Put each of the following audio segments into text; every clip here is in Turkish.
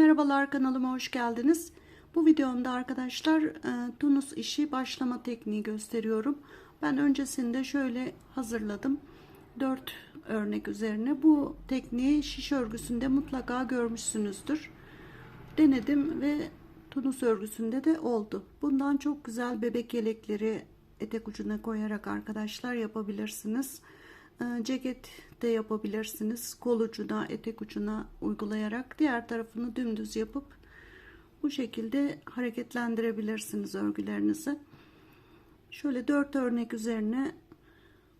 merhabalar kanalıma hoş geldiniz. Bu videomda arkadaşlar e, tunus işi başlama tekniği gösteriyorum. Ben öncesinde şöyle hazırladım. 4 örnek üzerine. Bu tekniği şiş örgüsünde mutlaka görmüşsünüzdür. Denedim ve tunus örgüsünde de oldu. Bundan çok güzel bebek yelekleri etek ucuna koyarak arkadaşlar yapabilirsiniz. E, ceket de yapabilirsiniz. Kol ucuna, etek ucuna uygulayarak diğer tarafını dümdüz yapıp bu şekilde hareketlendirebilirsiniz örgülerinizi. Şöyle 4 örnek üzerine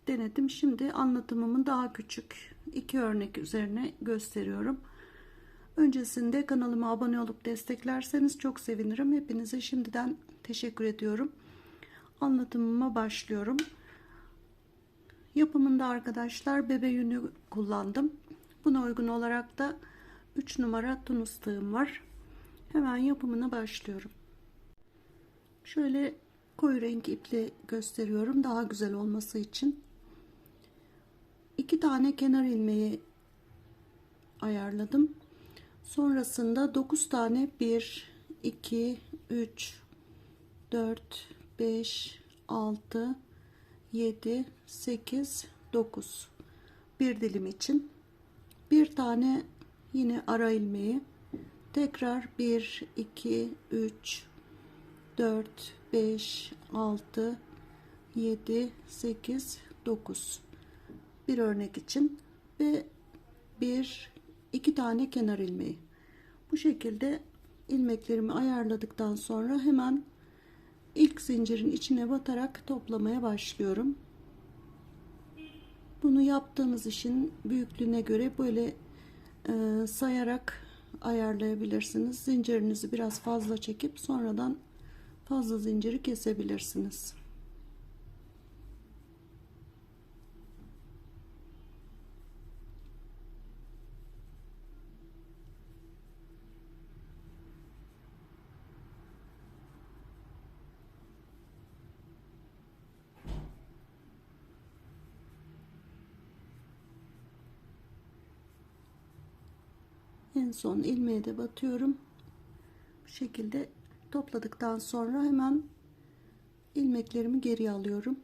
denedim. Şimdi anlatımımın daha küçük iki örnek üzerine gösteriyorum. Öncesinde kanalıma abone olup desteklerseniz çok sevinirim. Hepinize şimdiden teşekkür ediyorum. Anlatımıma başlıyorum. Yapımında arkadaşlar bebe yünü kullandım. Buna uygun olarak da 3 numara tunus tığım var. Hemen yapımına başlıyorum. Şöyle koyu renk iple gösteriyorum daha güzel olması için. 2 tane kenar ilmeği ayarladım. Sonrasında 9 tane 1 2 3 4 5 6 7 8 9 bir dilim için bir tane yine ara ilmeği. Tekrar 1 2 3 4 5 6 7 8 9 bir örnek için ve bir iki tane kenar ilmeği. Bu şekilde ilmeklerimi ayarladıktan sonra hemen ilk zincirin içine batarak toplamaya başlıyorum. Bunu yaptığınız işin büyüklüğüne göre böyle e, sayarak ayarlayabilirsiniz. Zincirinizi biraz fazla çekip sonradan fazla zinciri kesebilirsiniz. En son ilmeğe de batıyorum. Bu şekilde topladıktan sonra hemen ilmeklerimi geri alıyorum.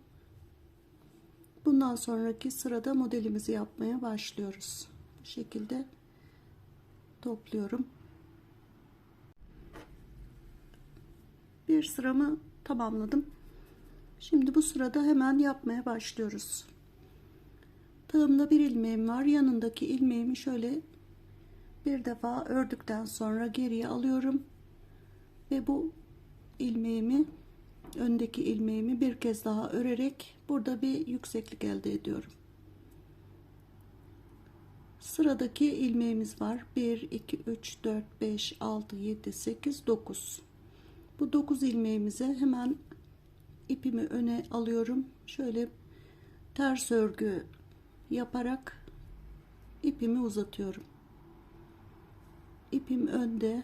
Bundan sonraki sırada modelimizi yapmaya başlıyoruz. Bu şekilde topluyorum. Bir sıramı tamamladım. Şimdi bu sırada hemen yapmaya başlıyoruz. Tığımda bir ilmeğim var. Yanındaki ilmeğimi şöyle bir defa ördükten sonra geriye alıyorum. Ve bu ilmeğimi öndeki ilmeğimi bir kez daha örerek burada bir yükseklik elde ediyorum. Sıradaki ilmeğimiz var. 1 2 3 4 5 6 7 8 9 bu 9 ilmeğimize hemen ipimi öne alıyorum. Şöyle ters örgü yaparak ipimi uzatıyorum ipim önde.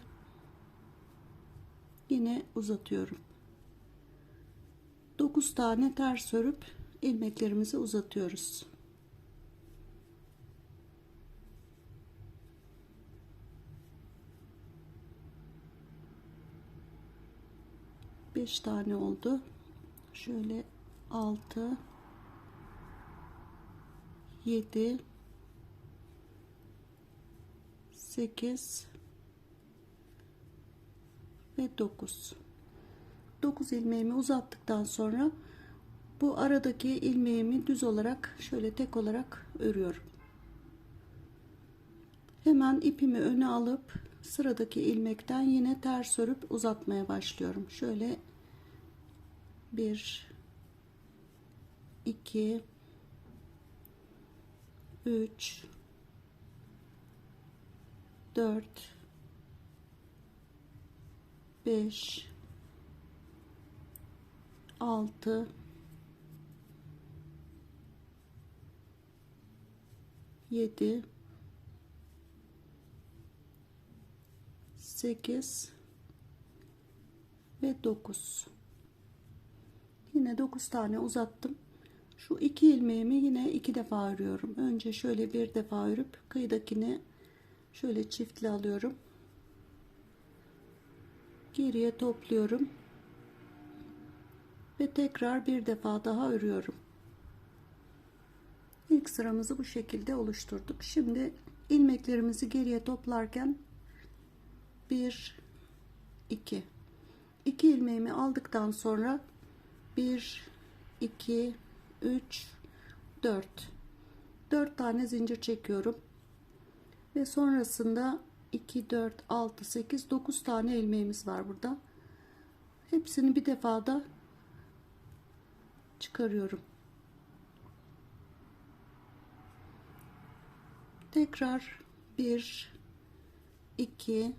Yine uzatıyorum. 9 tane ters örüp ilmeklerimizi uzatıyoruz. Beş tane oldu. Şöyle altı yedi sekiz ve 9 9 ilmeğimi uzattıktan sonra bu aradaki ilmeğimi düz olarak şöyle tek olarak örüyorum. Hemen ipimi öne alıp sıradaki ilmekten yine ters örüp uzatmaya başlıyorum. Şöyle 1 2 3 4 5 6 7 8 ve 9 yine 9 tane uzattım. Şu iki ilmeğimi yine iki defa örüyorum. Önce şöyle bir defa örüp kıyıdakini şöyle çiftli alıyorum geriye topluyorum ve tekrar bir defa daha örüyorum. İlk sıramızı bu şekilde oluşturduk. Şimdi ilmeklerimizi geriye toplarken 1 2 2 ilmeğimi aldıktan sonra 1 2 3 4 4 tane zincir çekiyorum ve sonrasında 2 4 6 8 9 tane ilmeğimiz var burada. Hepsini bir defada çıkarıyorum. Tekrar 1 2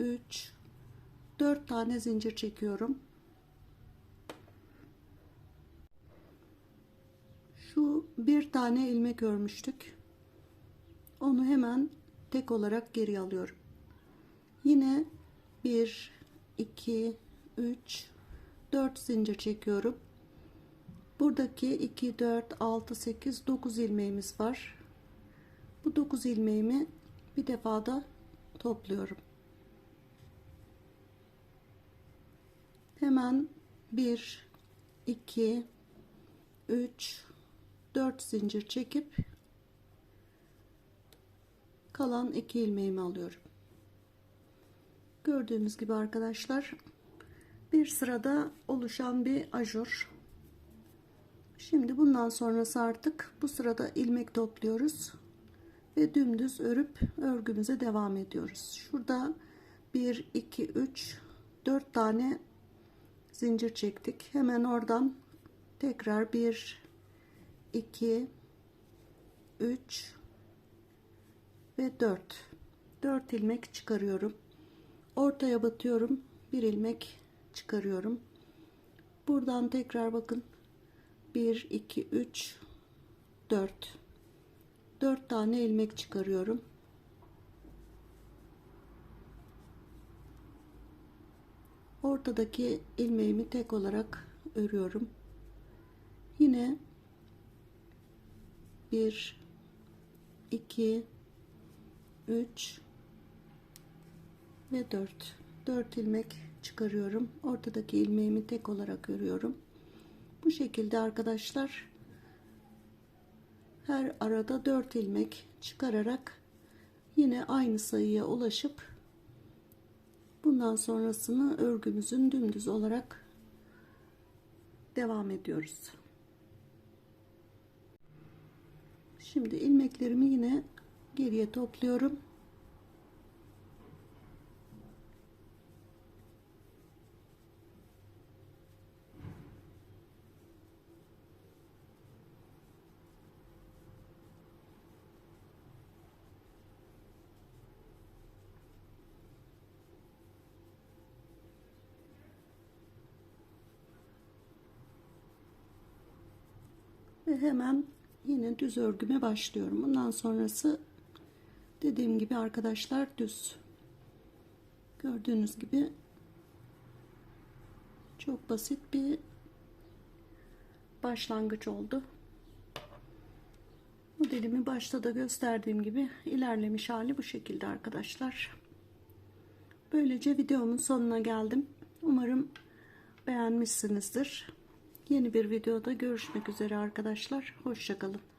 3 4 tane zincir çekiyorum. Şu bir tane ilmek örmüştük. Onu hemen tek olarak geri alıyorum yine 1 2 3 4 zincir çekiyorum. Buradaki 2 4 6 8 9 ilmeğimiz var. Bu 9 ilmeğimi bir defada topluyorum. Hemen 1 2 3 4 zincir çekip kalan 2 ilmeğimi alıyorum. Gördüğünüz gibi arkadaşlar bir sırada oluşan bir ajur. Şimdi bundan sonrası artık bu sırada ilmek topluyoruz ve dümdüz örüp örgümüze devam ediyoruz. Şurada 1 2 3 4 tane zincir çektik. Hemen oradan tekrar 1 2 3 ve 4 4 ilmek çıkarıyorum. Ortaya batıyorum. Bir ilmek çıkarıyorum. Buradan tekrar bakın. 1 2 3 4 4 tane ilmek çıkarıyorum. Ortadaki ilmeğimi tek olarak örüyorum. Yine 1 2 3 ve 4 4 ilmek çıkarıyorum. Ortadaki ilmeğimi tek olarak örüyorum bu şekilde arkadaşlar her arada 4 ilmek çıkararak yine aynı sayıya ulaşıp bundan sonrasını örgümüzün dümdüz olarak devam ediyoruz. Şimdi ilmeklerimi yine geriye topluyorum ve hemen yine düz örgüme başlıyorum. Bundan sonrası dediğim gibi arkadaşlar düz. Gördüğünüz gibi çok basit bir başlangıç oldu. Modelimi başta da gösterdiğim gibi ilerlemiş hali bu şekilde arkadaşlar. Böylece videomun sonuna geldim. Umarım beğenmişsinizdir. Yeni bir videoda görüşmek üzere arkadaşlar. Hoşçakalın.